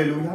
ஹalleluya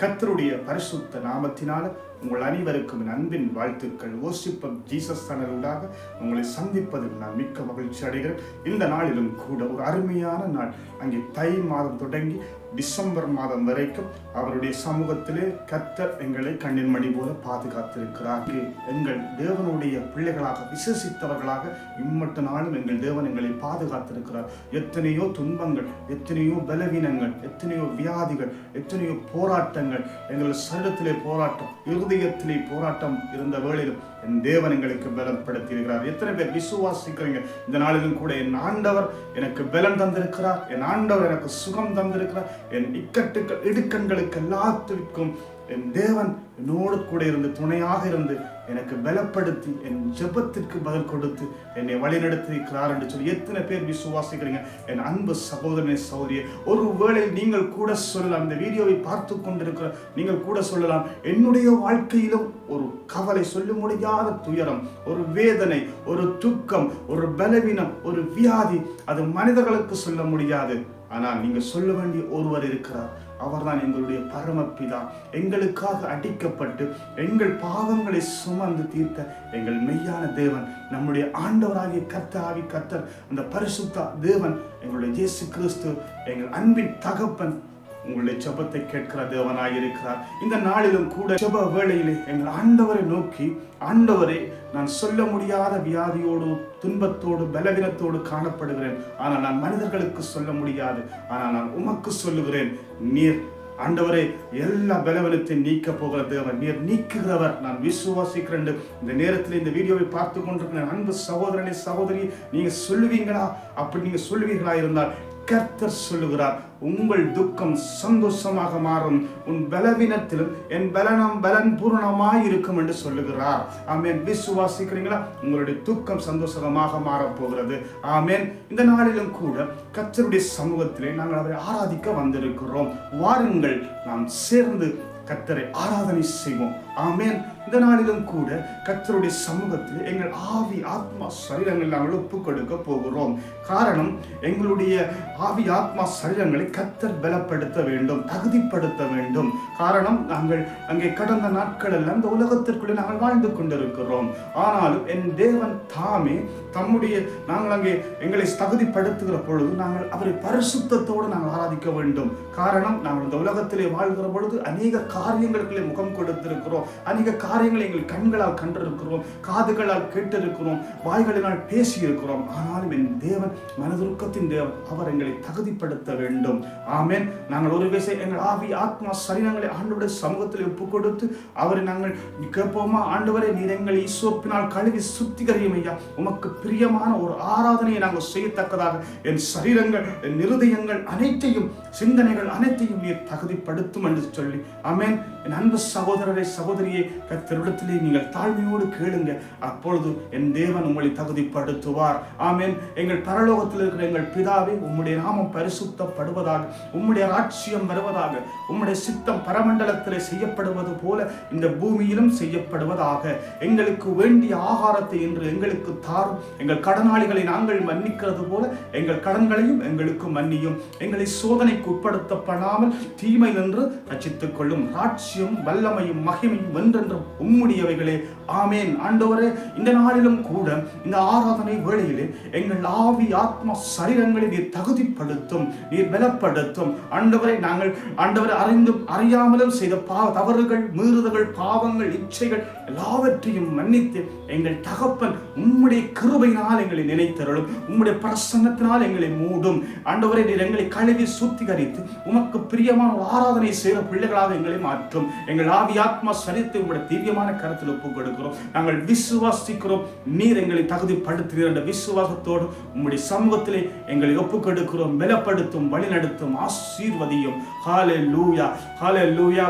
கத்தருடைய பரிசுத்த நாமத்தினால உங்கள் அனைவருக்கும் அன்பின் வாழ்த்துக்கள். ஓசிப்பம் ஜீசஸ் தனருடாக உங்களை சந்திப்பதில் நான் மிக்க மகிழ்ச்சி அடைகிறேன். இந்த நாளிலும் கூட ஒரு அருமையான நாள். அங்கே தை மாதம் தொடங்கி டிசம்பர் மாதம் வரைக்கும் அவருடைய சமூகத்திலே கத்தர் எங்களை கண்ணின் மணி போல பாதுகாத்திருக்கிறார். எங்கள் தேவனுடைய பிள்ளைகளாக விசேஷித்தவர்களாக இம்மட்டு நாளும் எங்கள் தேவன் எங்களை பாதுகாத்திருக்கிறார். எத்தனையோ துன்பங்கள் எத்தனையோ பலவீனங்கள் எத்தனையோ வியாதிகள் எத்தனையோ போராட்டங்கள் எங்கள் சரீரத்திலே போராட்டம் இருதயத்திலே போராட்டம் இருந்த வேளையிலும் என் தேவன் எங்களுக்கு பலப்படுத்தி இருக்கிறார் எத்தனை பேர் விசுவாசிக்கிறீங்க? இந்த நாளிலும் கூட என் ஆண்டவர் எனக்கு பலம் தந்திருக்கிறார். என் ஆண்டவர் எனக்கு சுகம் தந்திருக்கிறார். என் இக்கட்டுக்கள் இடுக்கண்களுக்கு எல்லாத்திற்கும் என் தேவன் என்னோடு கூட இருந்து துணையாக இருந்து எனக்கு பலப்படுத்தி என் ஜெபத்திற்கு பதில் கொடுத்து என்னை வழிநடத்திருக்கிறார் என்று சொல்லி எத்தனை பேர் விசுவாசிக்கிறீங்க? என் அன்பு சகோதரனை சௌரிய ஒரு வேளை நீங்கள் கூட சொல்லலாம். இந்த வீடியோவை பார்த்து கொண்டிருக்கிற நீங்கள் கூட சொல்லலாம். என்னுடைய வாழ்க்கையிலும் ஒரு கவலை சொல்ல முடியாத துயரம் ஒரு வேதனை ஒரு துக்கம் ஒரு பலவீனம் ஒரு வியாதி அது மனிதர்களுக்கு சொல்ல முடியாது. ஆனால் நீங்கள் சொல்ல வேண்டிய ஒருவர் இருக்கிறார். அவர்தான் எங்களுடைய பரமப்பிதா எங்களுக்காக அடிக்கப்பட்டு எங்கள் பாவங்களை சுமந்து தீர்த்த எங்கள் மெய்யான தேவன் நம்முடைய ஆண்டவராகிய கர்த்த ஆவி கர்த்தர் அந்த பரிசுத்த தேவன் எங்களுடைய இயேசு கிறிஸ்து எங்கள் அன்பின் தகப்பன் உங்களுடைய ஜபத்தை கேட்கிற தேவனாய் இருக்கிறார். இந்த நாளிலும் கூட ஜப வேளையிலே எங்கள் ஆண்டவரை நோக்கி ஆண்டவரே நான் சொல்ல முடியாத வியாதியோடு துன்பத்தோடு பலவீனத்தோடு காணப்படுகிறேன். ஆனால் நான் மனிதர்களுக்கு சொல்ல முடியாது. ஆனால் நான் உமக்கு சொல்லுகிறேன் நீர் ஆண்டவரே எல்லா பலவீனத்தை நீக்க போகிற தேவன். நீர் நீக்குகிறவர். நான் விசுவாசிக்கிறேன். இந்த நேரத்தில் இந்த வீடியோவை பார்த்து கொண்டிருக்கிற அன்பு சகோதரனே சகோதரி நீங்க சொல்லுவீங்களா? அப்படி நீங்க சொல்லுவீங்களா இருந்தால் கர்த்தர் சொல்லுகிறார் உங்கள் துக்கம் சந்தோஷமாக மாறும். உன் பலவீனத்திலும் என் பலனம் பலன் பூரணமாய் இருக்கும் என்று சொல்லுகிறார். ஆமேன். விசுவாசிக்கிறீங்களா உங்களுடைய துக்கம் சந்தோஷமாக மாறப் போகிறது. ஆமேன். இந்த நாளிலும் கூட கர்த்தருடைய சமூகத்திலே நாங்கள் அவரை ஆராதிக்க வந்திருக்கிறோம். வாருங்கள் நாம் சேர்ந்து கர்த்தரை ஆராதனை செய்வோம். ஆமேன். இந்த நாளிலும் கூட கத்தருடைய சமூகத்தில் எங்கள் ஆவி ஆத்மா சரீரங்கள் நாங்கள் ஒப்பு கொடுக்க போகிறோம். காரணம் எங்களுடைய ஆவி ஆத்மா சரீரங்களை கத்தர் பலப்படுத்த வேண்டும் தகுதிப்படுத்த வேண்டும். காரணம் நாங்கள் அங்கே கடந்த நாட்கள் எல்லாம் இந்த உலகத்திற்குள்ளே நாங்கள் வாழ்ந்து கொண்டிருக்கிறோம். ஆனாலும் என் தேவன் தாமே தம்முடைய நாங்கள் அங்கே எங்களை தகுதிப்படுத்துகிற பொழுது நாங்கள் அவரை பரிசுத்தத்தோடு நாங்கள் ஆராதிக்க வேண்டும். காரணம் நாங்கள் இந்த உலகத்திலே வாழ்கிற பொழுது அநேக காரியங்களுக்குள்ளே முகம் கொடுத்திருக்கிறோம். அநேக காரியங்களை எங்கள் கண்களால் கண்டிருக்கிறோம். காதுகளால் கேட்டிருக்கிறோம். வாய்களினால் பேசி இருக்கிறோம் ஆனாலும் என் தேவன் மனதுருக்கத்தின் தேவன் அவர் எங்களை தகுதிப்படுத்த வேண்டும். ஆமேன். நாங்கள் ஒரு விசை எங்கள் ஆவி ஆத்மா சரீரங்களை ஆண்டவருடைய சமூகத்தில் ஒப்பு கொடுத்து அவரை நாங்கள் கேட்போமா ஆண்டவரை நீர் எங்களை ஈசோப்பினால் கழுவி சுத்திகரியும் ஐயா. உமக்கு பிரியமான ஒரு ஆராதனையை நாங்கள் செய்யத்தக்கதாக என் சரீரங்கள் என் இருதயங்கள் அனைத்தையும் சிந்தனைகள் அனைத்தையும் நீர் தகுதிப்படுத்தும் என்று சொல்லி. அமேன் என் அன்பு சகோதரரை சகோதரியை கத்திரிடத்திலே நீங்கள் தாழ்மையோடு கேளுங்க. அப்பொழுது என் தேவன் உங்களை தகுதிப்படுத்துவார். ஆமேன். எங்கள் பரலோகத்தில் இருக்கிற எங்கள் பிதாவே உம்முடைய நாமம் பரிசுத்தப்படுவதாக உம்முடைய ராட்சியம் வருவதாக உம்முடைய சித்தம் பரமண்டலத்தில் செய்யப்படுவது போல இந்த பூமியிலும் செய்யப்படுவதாக. எங்களுக்கு வேண்டிய ஆகாரத்தை இன்று எங்களுக்கு தாரும். எங்கள் கடனாளிகளை நாங்கள் மன்னிக்கிறது போல எங்கள் கடன்களையும் எங்களுக்கு மன்னியும். எங்களை சோதனைக்கு உட்படுத்தப்படாமல் தீமை நின்று ரச்சித்துக் கொள்ளும் ராஜ்யம் வல்லமையும் மகிமையும் வென்றென்றும் உம்முடையவைகளே. ஆமேன். ஆண்டவரே இந்த நாளிலும் கூட இந்த ஆராதனை வேளையிலே எங்கள் ஆவி ஆத்மா சரீரங்களை நீர் தகுதிப்படுத்தும் நீர் பலப்படுத்தும். ஆண்டவரை நாங்கள் ஆண்டவரை அறிந்தும் அறியாமலும் செய்த பா தவறுகள் மீறுதல்கள் பாவங்கள் இச்சைகள் எல்லாவற்றையும் மன்னித்து எங்கள் தகப்பன் உம்முடைய கிருபையினால் எங்களை நினைத்தருளும். உம்முடைய பிரசன்னத்தினால் எங்களை மூடும். ஆண்டவரை நீர் எங்களை கழுவி சுத்திகரித்து உமக்கு பிரியமான ஆராதனை செய்கிற பிள்ளைகளாக எங்களை மாற்றும். எங்கள் ஆவி ஆத்மா சரித்து உங்களுடைய திவ்யமான கருத்தில் ஒப்புக் கொடுக்கிறோம். நாங்கள் விசுவாசிக்கிறோம். நீர் எங்களை தகுதிப்படுத்துகிற என்ற விசுவாசத்தோடு உம்முடைய சமூகத்திலே எங்களை ஒப்புக் கொடுக்கிறோம். பலப்படுத்தும் வழிநடத்தும் ஆசீர்வதியும். ஹாலே லூயா ஹாலே லூயா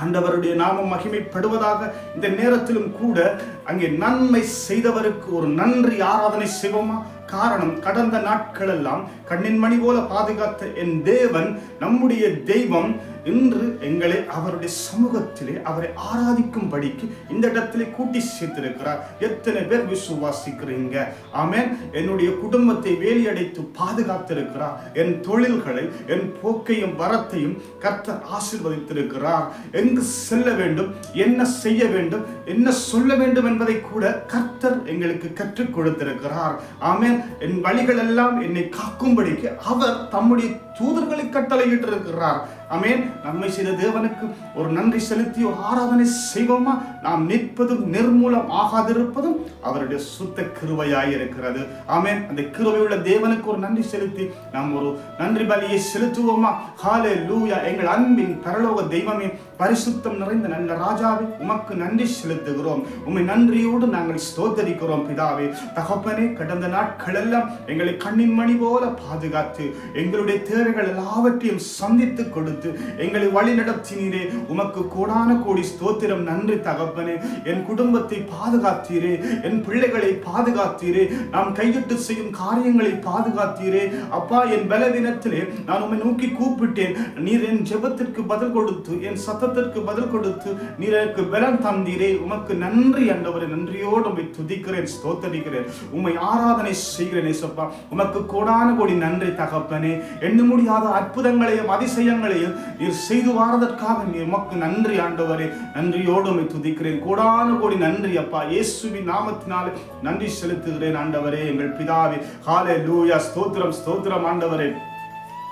ஆண்டவருடைய நாமம் மகிமைப்படுவதாக இந்த நேரத்திலும் கூட அங்கே நன்மை செய்தவருக்கு ஒரு நன்றி ஆராதனை செய்வோமா? காரணம் கடந்த நாட்களெல்லாம் கண்ணின் மணி போல பாதுகாத்த என் தேவன் நம்முடைய தெய்வம் இன்று எங்களை அவருடைய சமூகத்திலே அவரை ஆராதிக்கும்படிக்கு இந்த இடத்திலே கூட்டி சேர்த்திருக்கிறார். எத்தனை பேர் விசுவாசிக்கிறீங்க? ஆமேன். என்னுடைய குடும்பத்தை வேலியடைத்து பாதுகாத்திருக்கிறார். என் தொழில்களை என் போக்கையும் வரத்தையும் கர்த்தர் ஆசீர்வதித்திருக்கிறார். எங்கு செல்ல வேண்டும் என்ன செய்ய வேண்டும் என்ன சொல்ல வேண்டும் என்பதை கூட கர்த்தர் எங்களுக்கு கற்றுக் கொடுத்திருக்கிறார். ஆமேன். என் வழிகள் எல்லாம் என்னை காக்கும்படிக்கு அவர் தம்முடைய தூதர்களை கட்டளையிட்டிருக்கிறார். அமேன் நன்மை செய்த தேவனுக்கு ஒரு நன்றி செலுத்தி ஒரு ஆராதனை செய்வோமா? நாம் நிற்பதும் நிர்மூலம் ஆகாதிருப்பதும் அவருடைய சுத்த கிருபையாய் இருக்கிறது. ஆமென். அந்த கிருவையுள்ள உள்ள தேவனுக்கு ஒரு நன்றி செலுத்தி நாம் ஒரு நன்றி பலியை செலுத்துவோமா? ஹாலே லூயா எங்கள் அன்பின் பரலோக தெய்வமே பரிசுத்தம் நிறைந்த நல்ல ராஜாவே உமக்கு நன்றி செலுத்துகிறோம். உம்மை நன்றியோடு நாங்கள் ஸ்தோத்தரிக்கிறோம் பிதாவே. தகப்பனே கடந்த நாட்களெல்லாம் எங்களை கண்ணின் மணி போல பாதுகாத்து எங்களுடைய தேவைகள் எல்லாவற்றையும் சந்தித்து கொடுத்து எங்களை வழி நடத்தினீரே உமக்கு கோடான கோடி ஸ்தோத்திரம் நன்றி தகப்பனே. என் குடும்பத்தை பாதுகாத்தீரே. என் பிள்ளைகளை பாதுகாத்தீரே. நாம் கையிட்டு செய்யும் காரியங்களை பாதுகாத்தீரே. அப்பா என் பலவீனத்திலே நான் உம்மை நோக்கி கூப்பிட்டேன். நீர் என் ஜெபத்திற்கு பதில் கொடுத்து என் சத்தத்திற்கு பதில் கொடுத்து நீர் எனக்கு பலம் தந்தீரே. உமக்கு நன்றி ஆண்டவரே நன்றியோடு உம்மை துதிக்கிறேன் ஸ்தோத்தரிக்கிறேன். உம்மை ஆராதனை செய்கிறேன் ஏசப்பா. உமக்கு கோடான கோடி நன்றி தகப்பனே. எண்ண முடியாத அற்புதங்களையும் அதிசயங்களையும் நீர் செய்து வாரதற்காக நீர் உமக்கு நன்றி ஆண்டவரே. நன்றியோடு உமை துதிக்கிறேன். கோடான கோடி நன்றி அப்பா. இயேசுவின் நாமத்தினாலே நன்றி செலுத்துகிறேன் ஆண்டவரே எங்கள் பிதாவே. காலே லூயா ஸ்தோத்திரம் ஸ்தோத்திரம் ஆண்டவரே.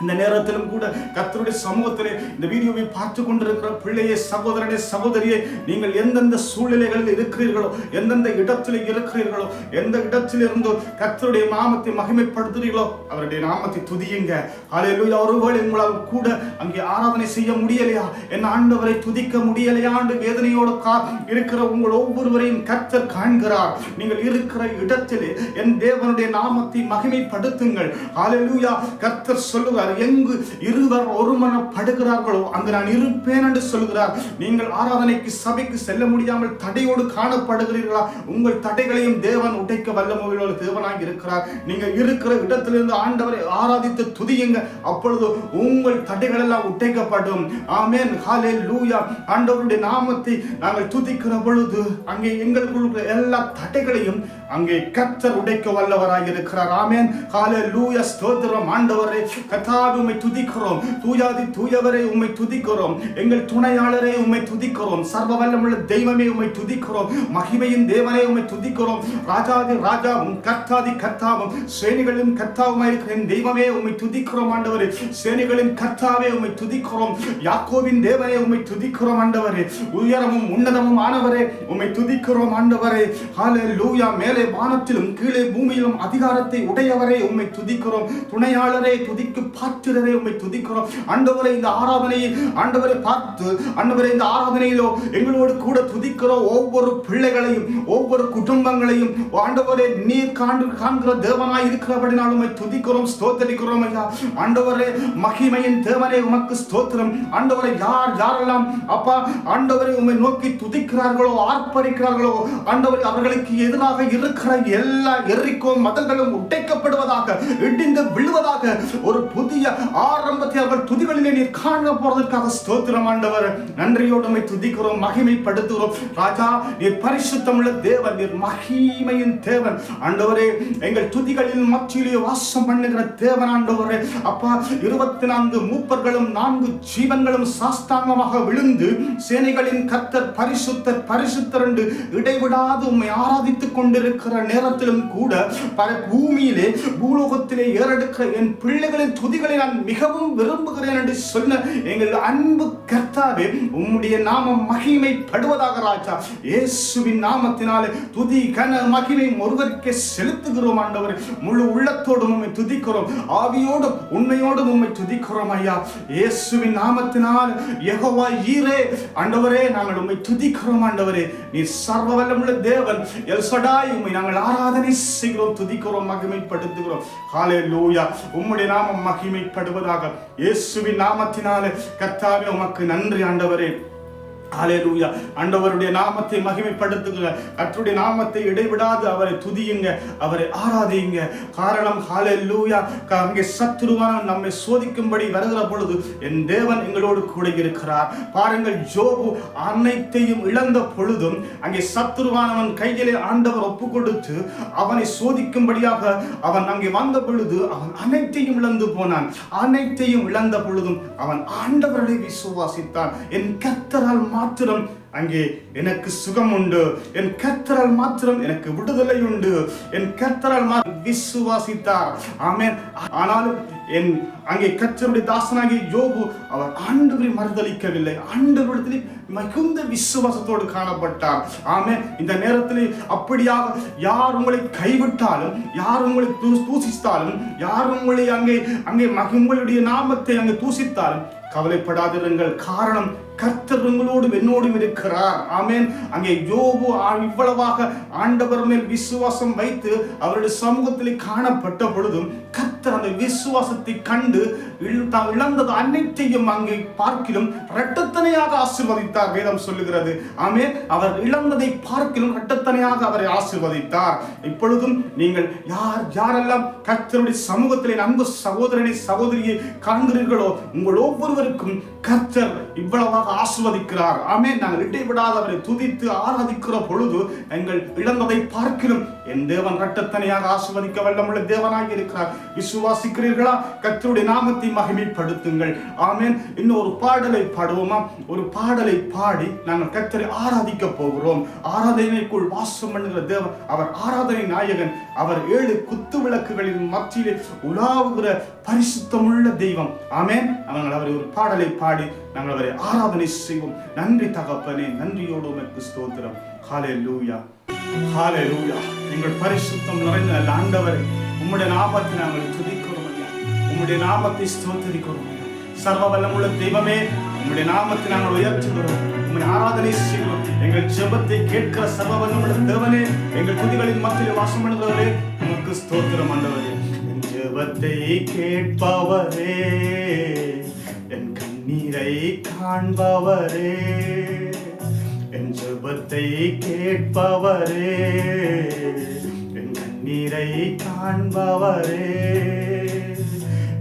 இந்த நேரத்திலும் கூட கத்தருடைய சமூகத்திலே இந்த வீடியோவை பார்த்து கொண்டிருக்கிற பிள்ளையே சகோதரனே சகோதரியே நீங்கள் எந்தெந்த சூழ்நிலைகளில் இருக்கிறீர்களோ எந்தெந்த இடத்தில் இருக்கிறீர்களோ எந்த இடத்தில் இருந்தோ கத்தருடைய நாமத்தை மகிமைப்படுத்துறீர்களோ அவருடைய நாமத்தை துதியுங்க. அல்லேலூயா ஒருவேளை உங்களால் கூட அங்கே ஆராதனை செய்ய முடியலையா? என் ஆண்டவரை துதிக்க முடியலையாண்டு வேதனையோடு கா இருக்கிற உங்கள் ஒவ்வொருவரையும் கர்த்தர் காண்கிறார். நீங்கள் இருக்கிற இடத்திலே என் தேவனுடைய நாமத்தை மகிமைப்படுத்துங்கள். அல்லேலூயா கர்த்தர் சொல்லுவார் எங்கு இருவர் ஒருமனப்படுகிறார்களோ அங்கு நான் இருப்பேன் என்று சொல்கிறார் நீங்கள் ஆராதனைக்கு சபைக்கு செல்ல முடியாமல் தடையோடு காணப்படுகிறீர்களா? உங்கள் தடைகளையும் தேவன் உடைக்க வல்லமுள்ள தேவனாக இருக்கிறார். நீங்கள் இருக்கிற இடத்திலிருந்து ஆண்டவரை ஆராதித்து துதியுங்க அப்பொழுது உங்கள் தடைகள் எல்லாம் உடைக்கப்படும். ஆமேன். ஹாலே லூயா ஆண்டவருடைய நாமத்தை நாங்கள் துதிக்கிற பொழுது அங்கே எங்களுக்குள் எல்லா தடைகளையும் அங்கே கர்த்தர் உடைக்க வல்லவராக இருக்கிறார். ஆமேன். ஹாலே லூய ஸ்தோத்திரம். ஆண்டவரே கர்த்தாவே உம்மை துதிக்கிறோம். தூயாதி தூயவரை உம்மை துதிக்கிறோம். எங்கள் துணையாளரே உம்மை துதிக்கிறோம். சர்வ வல்லமுள்ள தெய்வமே உம்மை துதிக்கிறோம். மகிமையின் தேவனே உம்மை துதிக்கிறோம். ராஜாதி ராஜாவும் கர்த்தாதி கர்த்தாவும் சேனிகளின் கர்த்தாவுமாய் இருக்கிற என் தெய்வமே உம்மை துதிக்கிறோம் ஆண்டவரே. சேனிகளின் கர்த்தாவே உம்மை துதிக்கிறோம். யாக்கோவின் தேவனே உம்மை துதிக்கிறோம் ஆண்டவரே. உயரமும் உன்னதமும் ஆனவரே உம்மை துதிக்கிறோம் ஆண்டவரே. ஹalleluya மேலே மேலே வானத்திலும் கீழே பூமியிலும் அதிகாரத்தை உடையவரே உண்மை துதிக்கிறோம். துணையாளரே துதிக்கு பாத்திரரே உண்மை துதிக்கிறோம். ஆண்டவரே இந்த ஆராதனையை ஆண்டவரை பார்த்து ஆண்டவரே இந்த ஆராதனையிலோ எங்களோடு கூட துதிக்கிறோம் ஒவ்வொரு பிள்ளைகளையும் ஒவ்வொரு குடும்பங்களையும் ஆண்டவரே நீர் காண்டு காண்கிற தேவனாய் இருக்கிறபடினால் உண்மை துதிக்கிறோம் ஸ்தோத்தரிக்கிறோம் ஐயா. ஆண்டவரே மகிமையின் தேவனே உமக்கு ஸ்தோத்திரம். ஆண்டவரை யார் யாரெல்லாம் அப்பா ஆண்டவரை உண்மை நோக்கி துதிக்கிறார்களோ ஆர்ப்பரிக்கிறார்களோ ஆண்டவரை அவர்களுக்கு எதிராக இரு இருக்கிற எல்லா எரிக்கும் மதங்களும் உடைக்கப்படுவதாக இடிந்து விழுவதாக ஒரு புதிய ஆரம்பத்தை அவர்கள் துதிகளிலே நீர் காண போறதற்காக ஸ்தோத்திரம் ஆண்டவர். நன்றியோடு துதிக்கிறோம் மகிமைப்படுத்துகிறோம். ராஜா நீர் பரிசுத்தமுள்ள தேவன் நீர் மகிமையின் தேவன். ஆண்டவரே எங்கள் துதிகளில் மத்தியிலே வாசம் பண்ணுகிற தேவன் ஆண்டவரே. அப்பா இருபத்தி நான்கு மூப்பர்களும் நான்கு ஜீவன்களும் சாஸ்தாங்கமாக விழுந்து சேனைகளின் கத்தர் பரிசுத்தர் பரிசுத்தர் என்று இடைவிடாது உம்மை ஆராதித்துக் கொண்டிருக்கிற நேரத்திலும் கூட பல பூமியிலே பூலோகத்திலே ஏறெடுக்கிற என் பிள்ளைகளின் துதிகளை நான் மிகவும் விரும்புகிறேன் என்று சொன்ன எங்கள் அன்பு கர்த்தாவே உம்முடைய நாமம் மகிமைப்படுவதாக ராஜா. இயேசுவின் நாமத்தினாலே துதி கன மகிமை ஒருவருக்கே செலுத்துகிறோம் ஆண்டவர். முழு உள்ளத்தோடும் உண்மை துதிக்கிறோம். ஆவியோடும் உண்மையோடும் உண்மை துதிக்கிறோம் ஐயா. இயேசுவின் நாமத்தினால் எகோவா ஈரே. ஆண்டவரே நாங்கள் உண்மை துதிக்கிறோம் ஆண்டவரே. நீ சர்வ வல்லமுள்ள தேவன். எல்சடாய் உம்மை நாங்கள் ஆராதனை செய்கிறோம் துதிக்கிறோம் மகிமைப்படுத்துகிறோம். ஹalleluya. உம்முடைய நாமம் மகிமைப்படுவதாக. இயேசுவின் நாமத்தினாலே கர்த்தாவே உமக்கு நன்றி ஆண்டவரே. அலேலூயா ஆண்டவருடைய நாமத்தை மகிமைப்படுத்துங்க. கற்றுடைய நாமத்தை இடைவிடாது. அவரை துதியுங்க. அவரை ஆராதியுங்க. காரணம் ஹalleluya. அங்கே சத்துருவான நம்மை சோதிக்கும்படி வருகிற பொழுது என் தேவன் எங்களோடு கூட இருக்கிறார் பாருங்கள் ஜோபு அனைத்தையும் இழந்த பொழுதும் அங்கே சத்துருவானவன் கையிலே ஆண்டவர் ஒப்பு கொடுத்து அவனை சோதிக்கும்படியாக அவன் அங்கே வந்த பொழுது அவன் அனைத்தையும் இழந்து போனான். அனைத்தையும் இழந்த பொழுதும் அவன் ஆண்டவர்களை விசுவாசித்தான். என் கத்தரால் மாத்திரம் அங்கே எனக்கு சுகம் உண்டு என் கத்தரால் மாத்திரம் எனக்கு விடுதலை உண்டு என் கத்தரால் மாத்திரம் விசுவாசித்தார். ஆமேன். ஆனாலும் என் அங்கே கத்தருடைய தாசனாகிய யோபு அவர் ஆண்டவரை மறுதளிக்கவில்லை ஆண்டவரிடத்தில் மிகுந்த விசுவாசத்தோடு காணப்பட்டார். ஆமே இந்த நேரத்தில் அப்படியாக யார் உங்களை கைவிட்டாலும் யார் உங்களை தூசித்தாலும் யார் உங்களை அங்கே அங்கே மகி- உங்களுடைய நாமத்தை அங்கே தூசித்தாலும் கவலைப்படாதிருங்கள். காரணம் கர்த்தர் உங்களோடும் என்னோடும் இருக்கிறார். ஆமேன். அங்கே யோபு இவ்வளவாக ஆண்டவர் மேல் விசுவாசம் வைத்து அவருடைய சமூகத்தில் காணப்பட்ட பொழுதும் கர்த்தர் கர்த்தர் அந்த விசுவாசத்தை கண்டு தான் இழந்தது அனைத்தையும் அங்கே பார்க்கிலும் இரட்டத்தனையாக ஆசிர்வதித்தார் வேதம் சொல்லுகிறது. ஆமே அவர் இழந்ததை பார்க்கிலும் இரட்டத்தனையாக அவரை ஆசிர்வதித்தார். இப்பொழுதும் நீங்கள் யார் யாரெல்லாம் கர்த்தருடைய சமூகத்திலே அன்பு சகோதரனை சகோதரியை காண்கிறீர்களோ உங்கள் ஒவ்வொருவருக்கும் கர்த்தர் இவ்வளவாக ஆசிர்வதிக்கிறார். ஆமே நாங்கள் இடைவிடாத அவரை துதித்து ஆராதிக்கிற பொழுது எங்கள் இழந்ததை பார்க்கிலும் என் தேவன் இரட்டத்தனையாக ஆசிர்வதிக்க வல்லமுள்ள தேவனாக இருக்கிறார். விசுவ விசுவாசிக்கிறீர்களா? கத்தருடைய நாமத்தை மகிமைப்படுத்துங்கள். ஆமேன். இன்னும் ஒரு பாடலை பாடுவோமா? ஒரு பாடலை பாடி நாங்கள் கத்தரை ஆராதிக்க போகிறோம். ஆராதனைக்குள் வாசம் பண்ணுகிற தேவன் அவர் ஆராதனை நாயகன் அவர் ஏழு குத்து விளக்குகளின் மத்தியிலே உலாவுகிற பரிசுத்தமுள்ள தெய்வம். ஆமேன். நாங்கள் அவரை ஒரு பாடலை பாடி நாங்கள் அவரை ஆராதனை செய்வோம். நன்றி தகப்பனே நன்றியோடு உமக்கு ஸ்தோத்திரம். ஹாலே லூயா ஹாலே லூயா எங்கள் பரிசுத்தம் நிறைந்த ஆண்டவரை. உம்முடைய நாமத்தை நாங்கள் துதிக்கிறோம் ஐயா உம்முடைய நாமத்தை ஸ்தோத்தரிக்கிறோம் ஐயா சர்வ வல்லமுள்ள தெய்வமே உம்முடைய நாமத்தை நாங்கள் உயர்த்துகிறோம். உம்மை ஆராதனை செய்கிறோம். எங்கள் ஜெபத்தை கேட்கிற சர்வ வல்லமுள்ள தேவனே எங்கள் குதிகளின் மத்தியில் வாசம் பண்ணுகிறவரே உமக்கு ஸ்தோத்திரம் ஆண்டவரே என் ஜெபத்தை கேட்பவரே என் கண்ணீரை காண்பவரே என் ஜெபத்தை கேட்பவரே. நீரை காண்பவரே.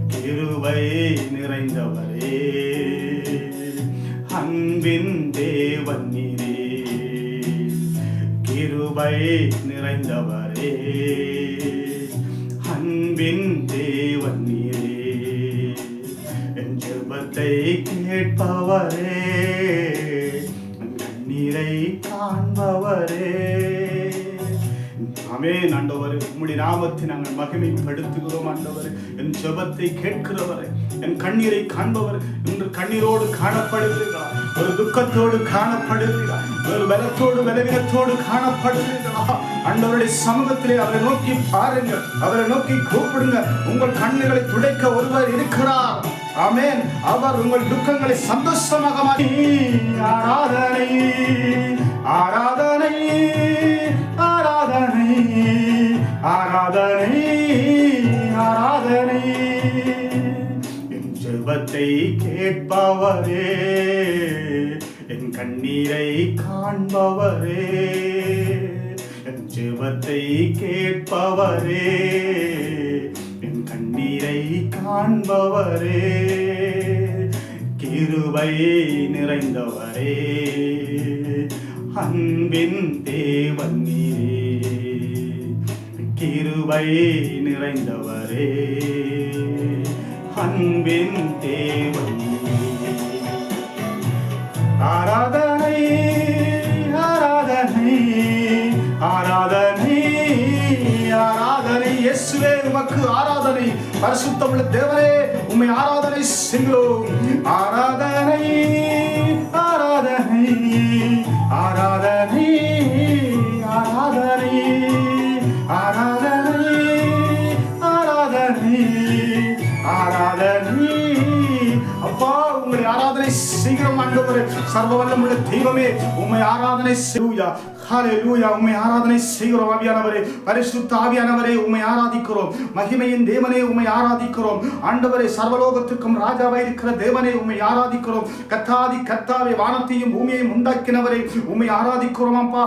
கிருவை நிறைந்தவரே. அன்பின் தேவன் நீரே. கிருவை நிறைந்தவரே. அன்பின் நாமத்தை நாங்கள் மகிமைப்படுத்துகிறோம் ஆண்டவர். என் ஜெபத்தை கேட்கிறவர் என் கண்ணீரை காண்பவர். இன்று கண்ணீரோடு காணப்படுகிறீர்களா ஒரு துக்கத்தோடு காணப்படுகிறீர்களா ஒரு பலத்தோடு பலவீனத்தோடு காணப்படுகிறீர்களா அண்டவருடைய சமூகத்திலே அவரை நோக்கி பாருங்கள் அவரை நோக்கி கூப்பிடுங்க உங்கள் கண்ணுகளை துடைக்க ஒருவர் இருக்கிறார். ஆமேன். அவர் உங்கள் துக்கங்களை சந்தோஷமாக மாற்றி ஆராதனை ஆராதனை ஆராதனை. ஆராதனை ஆராதனை. என் ஜெபத்தை கேட்பவரே என் கண்ணீரை காண்பவரே என் ஜெபத்தை கேட்பவரே என் கண்ணீரை காண்பவரே கிருபை நிறைந்தவரே. அன்பின் தேவன் நீரே. கிருபை நிறைந்தவரே. அன்பின் தேவன். ஆராதனை ஆராதனை ஆராதனை ஆராதனை. இயேசுவே உமக்கு ஆராதனை. பரிசுத்தமுள்ள தேவரே உம்மை ஆராதனை செய்கிறோம். ஆராதனை ஆராதனை ஆராதனை. ஆராதனை அப்பா உங்களை ஆராதனை செய்கிறோம் ஆண்டவரே உம்மை ஆராதனை செய்கிறோம் ஆவியானவரே. பரிசுத்த ஆவியானவரே உம்மை ஆராதிக்கிறோம். மகிமையின் தேவனே உம்மை ஆராதிக்கிறோம். ஆண்டவரே சர்வலோகத்துக்கும் ராஜாவாய் இருக்கிற தேவனே உம்மை ஆராதிக்கிறோம். கத்தாதி கத்தாவை வானத்தையும் பூமியையும் உண்டாக்கினவரே உம்மை ஆராதிக்கிறோம் அப்பா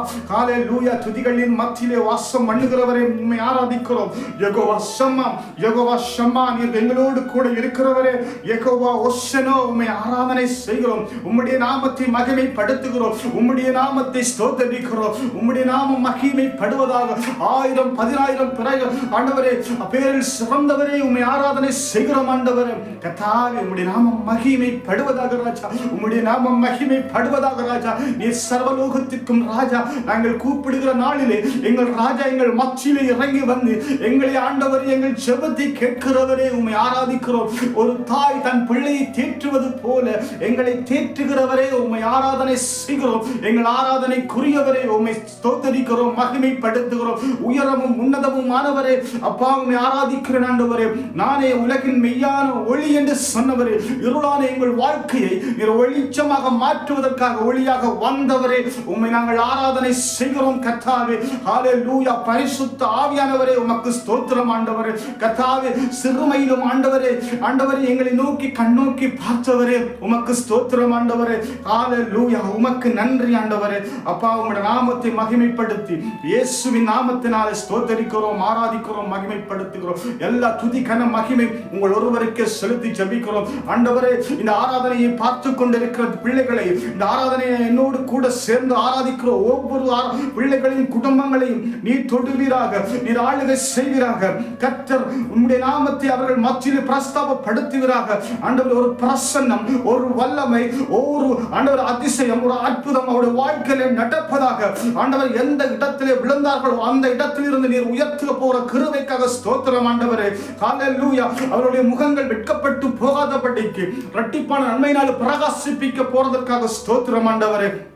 லூயா துதிகளின் மத்தியிலே வாசம் பண்ணுகிறவரே உம்மை ஆராதிக்கிறோம். யகோவா சம்மா யகோவா ஷம்மா. நீர் எங்களோடு கூட இருக்கிறவரே யகோவா ஒஷனோ. உம்மை ஆராதனை செய்கிறோம். உம்முடைய நாமத்தை மகிமைப்படுத்துகிறோம். உம்முடைய நாமத்தை ஸ்தோத்தரிக்கிறோம். உம்முடைய நாமம் மகிமைப்படுவதாக. ஆயிரம் பதினாயிரம் பிறகு ஆண்டவரே பேரில் சிறந்தவரே உம்மை ஆராதனை செய்கிறோம் ஆண்டவரே. கத்தாவே உம்முடைய நாமம் மகிமைப்படுவதாக ராஜா. உம்முடைய நாமம் மகிமைப்படுவதாக ராஜா. நீ சர்வலோகத்திற்கும் ராஜா. நாங்கள் கூப்பிடுகிற நாளிலே எங்கள் ராஜா எங்கள் மச்சிலே இறங்கி வந்து எங்களை ஆண்டவர் எங்கள் செபத்தை கேட்கிறவரே உம்மை ஆராதிக்கிறோம். ஒரு தாய் தன் பிள்ளையை தேற்றுவது போல எங்களை தேற்றுகிறவரே உம்மை ஆராதனை செய்கிறோம். எங்கள் ஆராதனைக்குரியவரே உம்மை ஸ்தோத்தரிக்கிறோம் மகிமைப்படுத்துகிறோம். உயரமும் உன்னதமும் ஆனவரே அப்பா உண்மை ஆராதிக்கிறேன் ஆண்டவரே. நானே உலகின் மெய்யான ஒளி என்று சொன்னவரே. இருளான எங்கள் வாழ்க்கையை நீர் வெளிச்சமாக மாற்றுவதற்காக ஒளியாக வந்தவரே. உம்மை நாங்கள் ஆராதனை செய்கிறோம் கத்தாவே ஹாலே லூயா பரிசுத்த ஆவியானவரே உமக்கு ஸ்தோத்திரம் ஆண்டவரே. கத்தாவே சிறுமையிலும் ஆண்டவரே. ஆண்டவரே எங்களை நோக்கி கண்ணோக்கி பார்த்தவரே. உமக்கு ஸ்தோத்திரம் ஆண்டவரே. ஹாலே லூயா உமக்கு நன்றி ஆண்டவரே. அப்பா உங்களோட நாம நாமத்தை மகிமைப்படுத்தி இயேசுவின் நாமத்தினாலே ஸ்தோத்தரிக்கிறோம் ஆராதிக்கிறோம் மகிமைப்படுத்துகிறோம். எல்லா துதி கன மகிமை உங்கள் ஒருவருக்கே செலுத்தி ஜபிக்கிறோம். ஆண்டவரே இந்த ஆராதனையை பார்த்து கொண்டிருக்கிற பிள்ளைகளை இந்த ஆராதனையை என்னோடு கூட சேர்ந்து ஆராதிக்கிற ஒவ்வொரு பிள்ளைகளின் குடும்பங்களையும் நீ தொடுவீராக நீர் ஆளுகை செய்வீராக. கத்தர் உங்களுடைய நாமத்தை அவர்கள் மத்தியில் பிரஸ்தாபப்படுத்துவீராக. ஆண்டவர் ஒரு பிரசன்னம் ஒரு வல்லமை ஒரு ஆண்டவர் அதிசயம் ஒரு அற்புதம் அவருடைய வாழ்க்கையில நடப்பதாக ஆண்டவர் எந்த இடத்திலே விழுந்தார்களோ அந்த இடத்திலிருந்து நீர் உயர்த்துக போற கிருவைக்காக ஸ்தோத்திரம் ஆண்டவரே. ஹalleluya. அவருடைய முகங்கள் வெட்கப்பட்டு போகாதபடிக்கு இரட்டிப்பான நன்மையினால் பிரகாசிப்பிக்க போறதற்காக ஸ்தோத்திரம் ஆண்டவரே.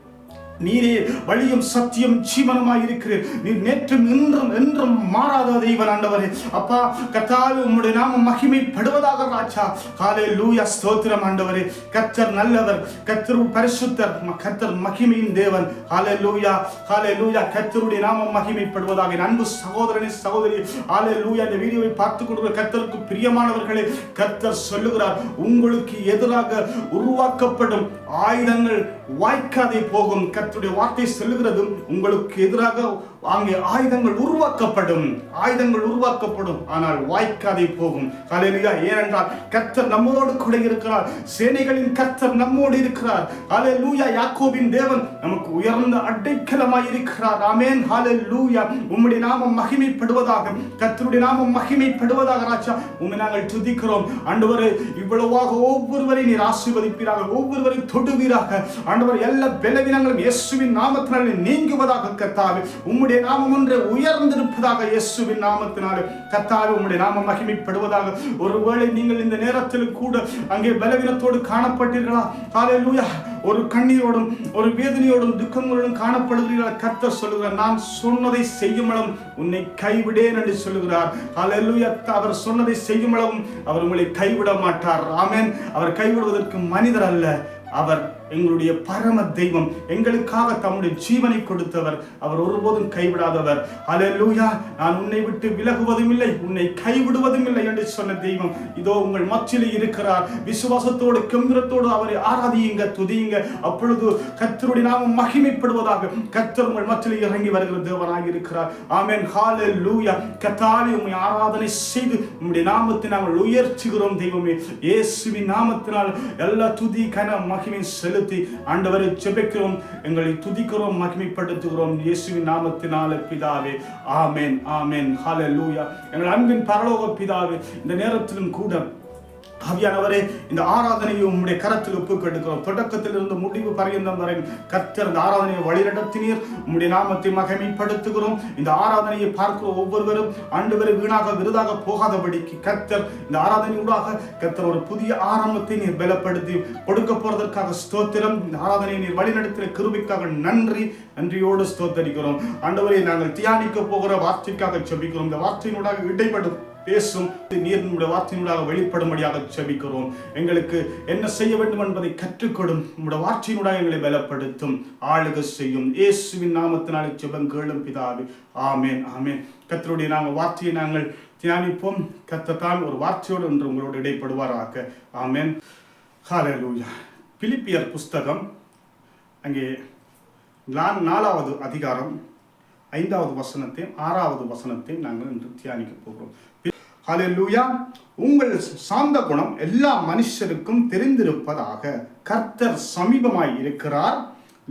நீரே வழியும் சத்தியம் ஜீவனமாய் இருக்கிறீர். நீர் நேற்றும் இன்றும் என்றும் மாறாத தெய்வன் ஆண்டவரே. அப்பா கத்தால் உம்முடைய நாம மகிமைப்படுவதாக ராஜா. காலே லூயா ஸ்தோத்திரம் ஆண்டவரே. கத்தர் நல்லவர் கத்தர் பரிசுத்தர் கத்தர் மகிமையின் தேவன். காலே லூயா காலே லூயா கத்தருடைய நாம மகிமைப்படுவதாக அன்பு சகோதரனே சகோதரி ஆலே லூயா இந்த வீடியோவை பார்த்து கொண்டு கத்தருக்கு பிரியமானவர்களே கத்தர் சொல்லுகிறார் உங்களுக்கு எதிராக உருவாக்கப்படும் ஆயுதங்கள் வாய்க்காதே போகும். கத்துடைய வார்த்தை சொல்லுகிறது உங்களுக்கு எதிராக அங்கே ஆயுதங்கள் உருவாக்கப்படும். ஆயுதங்கள் உருவாக்கப்படும். ஆனால் வாய்க்காதே போகும். ஹalleluya. ஏனென்றால் கத்தர் நம்மோடு கூட இருக்கிறார். சேனைகளின் கத்தர் நம்மோடு இருக்கிறார். ஹalleluya. யாக்கோபின் தேவன் நமக்கு உயர்ந்த அடைக்கலமாய் இருக்கிறார். ஆமேன். ஹாலே லூயா உம்முடைய நாமம் மகிமைப்படுவதாக. கத்தருடைய நாமம் மகிமைப்படுவதாக ராஜா உம்மை நாங்கள் துதிக்கிறோம். ஆண்டவரே இவ்வளவாக ஒவ்வொருவரை நீர் ஆசீர்வதிப்பீராக ஒவ்வொருவரை தொடுவீராக. ஆண்டவர் எல்லா பலவீனங்களும் இயேசுவின் நாமத்தினாலே நீங்குவதாக கத்தாவே உம்முடைய நாமம் ஒன்று உயர்ந்திருப்பதாக இயேசுவின் நாமத்தினாலே கத்தாவே உம்முடைய நாமம் மகிமைப்படுவதாக. ஒருவேளை நீங்கள் இந்த நேரத்தில் கூட அங்கே பலவீனத்தோடு காணப்பட்டீர்களா? ஹalleluya ஒரு கண்ணீரோடும் ஒரு வேதனையோடும் துக்கங்களோடும் காணப்படுகிறீர்களா? கத்த சொல்லுகிறார் நான் சொன்னதை செய்யும் அளவும் உன்னை கைவிடேன் என்று சொல்லுகிறார். ஹalleluya அவர் சொன்னதை செய்யும் அளவும் அவர் உங்களை கைவிட மாட்டார். ஆமென் அவர் கைவிடுவதற்கு மனிதர் அல்ல. அவர் எங்களுடைய பரம தெய்வம் எங்களுக்காக தம்முடைய ஜீவனை கொடுத்தவர். அவர் ஒருபோதும் கைவிடாதவர். அல்லேலூயா நான் உன்னை விட்டு விலகுவதும் இல்லை உன்னை கைவிடுவதும் இல்லை என்று சொன்ன தெய்வம். இதோ உங்கள் மச்சில் இருக்கிறார். விசுவாசத்தோடு கம்பீரத்தோடு அவரை ஆராதியுங்க துதியுங்க. அப்பொழுது கத்தருடைய நாமம் மகிமைப்படுவதாக கத்தர் உங்கள் மத்தியிலே இறங்கி வருகிற தேவனாக இருக்கிறார். ஆமே ஹாலே லூயா கத்தாலி உய ஆராதனை செய்து உங்களுடைய நாமத்தை நாங்கள் உயர்த்துகிறோம் தெய்வமே. இயேசுவின் நாமத்தினால் எல்லா துதி கன மகிமை செலுத்தி ஆண்டவரை செபிக்கிறோம் எங்களை துதிக்கிறோம் மகிமைப்படுத்துகிறோம். இயேசுவின் நாமத்தினால பிதாவே ஆமேன் ஆமேன். ஹாலே லூயா எங்கள் அன்பின் பரலோக பிதாவே இந்த நேரத்திலும் கூட ஆவியானவரே இந்த ஆராதனையை உம்முடைய கரத்தில் ஒப்புக் கொடுக்கிறோம் தொடக்கத்திலிருந்து முடிவு பரியந்தம் வரை கர்த்தர் இந்த ஆராதனையை வழிநடத்தினீர். உம்முடைய நாமத்தை மகிமைப்படுத்துகிறோம். இந்த ஆராதனையை பார்க்கிற ஒவ்வொருவரும் ஆண்டு வரை வீணாக விருதாக போகாதபடிக்கு கர்த்தர் இந்த ஆராதனையூடாக கர்த்தர் ஒரு புதிய ஆரம்பத்தை நீர் பலப்படுத்தி கொடுக்க போறதற்காக ஸ்தோத்திரம். இந்த ஆராதனையை நீர் வழிநடத்தின கிருபிக்காக நன்றி நன்றியோடு ஸ்தோத்தரிக்கிறோம். ஆண்டவரை நாங்கள் தியானிக்க போகிற வார்த்தைக்காக செபிக்கிறோம் இந்த வார்த்தையினூடாக இடைப்படும் பேசும். நீர் நம்முடைய வார்த்தையினூடாக வெளிப்படும்படியாக செபிக்கிறோம் எங்களுக்கு என்ன செய்ய வேண்டும் என்பதை கற்றுக்கொடும். நம்முடைய வார்த்தையினூடாக எங்களை பலப்படுத்தும். ஆளுக செய்யும். இயேசுவின் நாமத்தினாலே ஜெபம் கேளும் பிதாவே. ஆமேன் ஆமேன். கத்தருடைய நாங்கள் வார்த்தையை நாங்கள் தியானிப்போம். கத்தத்தான் ஒரு வார்த்தையோடு என்று உங்களோடு இடைப்படுவாராக. ஆமேன். ஹalleluya. பிலிப்பியர் புஸ்தகம் அங்கே நா- நாலாவது அதிகாரம் ஐந்தாவது வசனத்தையும் ஆறாவது வசனத்தையும் நாங்கள் இன்று தியானிக்க போகிறோம். ஹலெல்லூயா உங்கள் சாந்த குணம் எல்லா மனுஷருக்கும் தெரிந்திருப்பதாக கர்த்தர் சமீபமாய் இருக்கிறார்.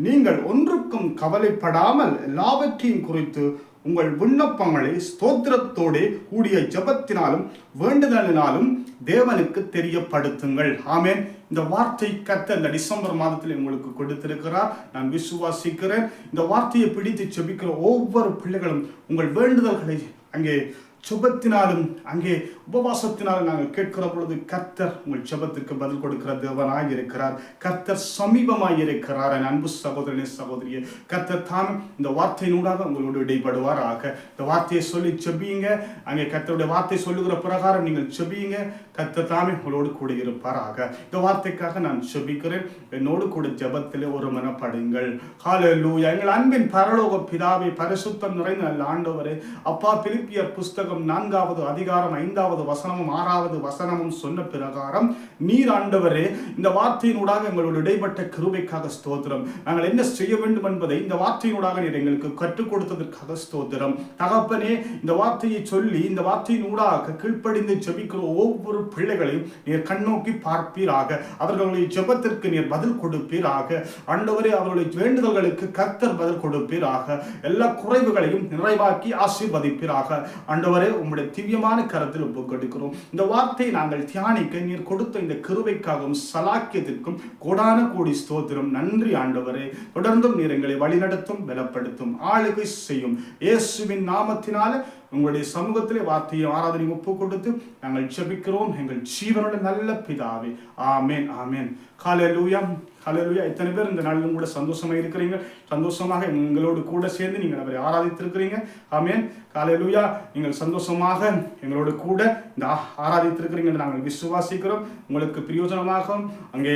நீங்கள் ஒன்றுக்கும் கவலைப்படாமல் எல்லாவற்றையும் குறித்து உங்கள் விண்ணப்பங்களை ஸ்தோத்திரத்தோடு கூடிய ஜெபத்தினாலும் வேண்டுதலினாலும் தேவனுக்கு தெரியப்படுத்துங்கள். ஆமேன். இந்த வார்த்தை கத்த இந்த டிசம்பர் மாதத்தில் உங்களுக்கு கொடுத்திருக்கிறார். நான் விசுவாசிக்கிறேன். இந்த வார்த்தையை பிடித்து செபிக்கிற ஒவ்வொரு பிள்ளைகளும் உங்கள் வேண்டுதல்களை அங்கே சுபத்தினாலும் அங்கே உபவாசத்தினாலும் நாங்கள் கேட்கிற பொழுது கர்த்தர் உங்கள் ஜபத்திற்கு பதில் கொடுக்கிற தேவனாக இருக்கிறார் கர்த்தர் சமீபமாக இருக்கிறார் என் அன்பு சகோதரனே சகோதரியே. கர்த்தர் தான் இந்த வார்த்தையினூடாக உங்களோடு ஆக இந்த வார்த்தையை சொல்லி செபியுங்க அங்கே கர்த்தருடைய வார்த்தை சொல்லுகிற பிரகாரம் நீங்கள் செபியுங்க கர்த்தர் தாமே உங்களோடு கூட இருப்பாராக இந்த வார்த்தைக்காக நான் செபிக்கிறேன். என்னோடு கூட ஜெபத்திலே ஒரு மனப்படுங்கள் ஹalleluya எங்கள் அன்பின் பரலோக பிதாவை பரிசுத்தம் நிறைந்த நல்ல ஆண்டவரே அப்பா பிலிப்பியர் புஸ்தகம் நான்காவது அதிகாரம் ஐந்தாவது வசனமும் ஆறாவது வசனமும் சொன்ன பிரகாரம் நீர் ஆண்டவரே இந்த வார்த்தையினூடாக எங்களோட இடைப்பட்ட கிருபைக்காக ஸ்தோத்திரம். நாங்கள் என்ன செய்ய வேண்டும் என்பதை இந்த வார்த்தையினூடாக நீர் எங்களுக்கு கற்றுக் கொடுத்ததற்காக ஸ்தோத்திரம். தகப்பனே இந்த வார்த்தையை சொல்லி இந்த வார்த்தையினூடாக கீழ்ப்படிந்து ஜபிக்கிற ஒவ்வொரு பிள்ளைகளையும் நீர் கண்ணோக்கி பார்ப்பீராக. அவர்களுடைய ஜெபத்திற்கு நீர் பதில் கொடுப்பீராக. ஆண்டவரே அவர்களுடைய வேண்டுதல்களுக்கு கர்த்தர் பதில் கொடுப்பீராக. எல்லா குறைவுகளையும் நிறைவாக்கி ஆசீர்வதிப்பீராக. ஆண்டவரே உங்களுடைய திவ்யமான கருத்தில் ஒப்புக்கொடுக்கிறோம் இந்த வார்த்தையை நாங்கள் தியானிக்க நீர் கொடுத்த இந்த கிருபைக்காகவும் சலாக்கியத்திற்கும் கோடான கோடி ஸ்தோத்திரம். நன்றி ஆண்டவரே. தொடர்ந்தும் நீரங்களை வழிநடத்தும் பலப்படுத்தும் ஆளுகை செய்யும். இயேசுவின் நாமத்தினால உங்களுடைய சமூகத்திலே வார்த்தையை ஆராதனை ஒப்பு கொடுத்து நாங்கள் ஜெபிக்கிறோம். எங்கள் ஜீவனோட நல்ல பிதாவே. ஆமென் ஆமேன். ஹalleluya ஹalleluya. இத்தனை பேர் இந்த நாளிலும் கூட சந்தோஷமாக இருக்கிறீங்க. சந்தோஷமாக எங்களோடு கூட சேர்ந்து நீங்கள் அவரை ஆராதித்திருக்கிறீங்க. ஆமேன். ஹalleluya. நீங்கள் சந்தோஷமாக எங்களோடு கூட இந்த ஆராதித்திருக்கிறீங்க நாங்கள் விசுவாசிக்கிறோம். உங்களுக்கு பிரயோஜனமாக அங்கே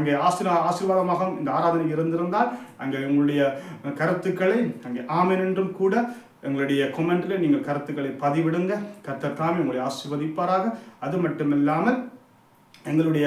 அங்கே ஆசீர்வா ஆசீர்வாதமாக இந்த ஆராதனை இருந்திருந்தால் அங்கே உங்களுடைய கருத்துக்களை அங்கே ஆமேன் என்றும் கூட எங்களுடைய கொமெண்ட்ல நீங்கள் கருத்துக்களை பதிவிடுங்க. கர்த்தர் தாமே உங்களை ஆசீர்வதிப்பாராக. அது மட்டும் இல்லாமல் எங்களுடைய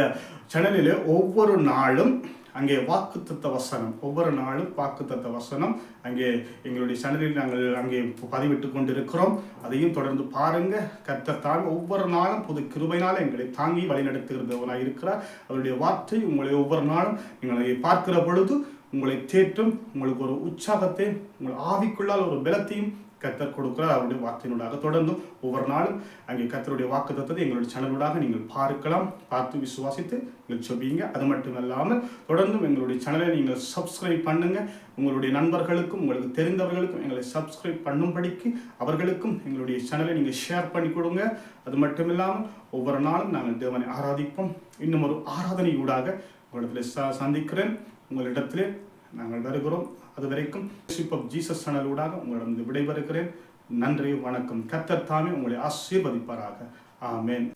சேனலில் ஒவ்வொரு நாளும் அங்கே வாக்குத்தத்த வசனம் ஒவ்வொரு நாளும் வாக்குத்தத்த வசனம் அங்கே எங்களுடைய சேனலில் நாங்கள் அங்கே பதிவிட்டு கொண்டிருக்கிறோம். அதையும் தொடர்ந்து பாருங்க. கர்த்தர் ஒவ்வொரு நாளும் புது கிருபையினால் எங்களை தாங்கி வழிநடத்துகிறவனாக இருக்கிறார் அவருடைய வார்த்தை உங்களை ஒவ்வொரு நாளும் நீங்கள் பார்க்கிற பொழுது உங்களை தேற்றும் உங்களுக்கு ஒரு உற்சாகத்தை உங்கள் ஆவிக்குள்ளால் ஒரு பலத்தையும் கத்தர் கொடுக்கிறார். அவருடைய வார்த்தையினூடாக தொடர்ந்தும் ஒவ்வொரு நாளும் அங்கே கத்தருடைய வாக்கு தத்தத்தை எங்களுடைய சேனலூடாக நீங்கள் பார்க்கலாம் பார்த்து விசுவாசித்து நீங்கள் சொல்வீங்க அது மட்டும் இல்லாமல் தொடர்ந்தும் எங்களுடைய சேனலை நீங்கள் சப்ஸ்கிரைப் பண்ணுங்க. உங்களுடைய நண்பர்களுக்கும் உங்களுக்கு தெரிந்தவர்களுக்கும் எங்களை சப்ஸ்கிரைப் பண்ணும்படிக்கு அவர்களுக்கும் எங்களுடைய சேனலை நீங்கள் ஷேர் பண்ணி கொடுங்க. அது மட்டும் இல்லாமல் ஒவ்வொரு நாளும் நாங்கள் தேவனை ஆராதிப்போம். இன்னும் ஒரு ஆராதனையூடாக உங்களிடத்தில் ச சந்திக்கிறேன். உங்களிடத்திலே நாங்கள் வருகிறோம். அது வரைக்கும் ஆஃப் ஜீசஸ் சேனலூடாக உங்களிடம் விடைபெறுகிறேன். நன்றி வணக்கம். கத்தர் தாமே உங்களை ஆசீர்வதிப்பாராக. ஆமேன்.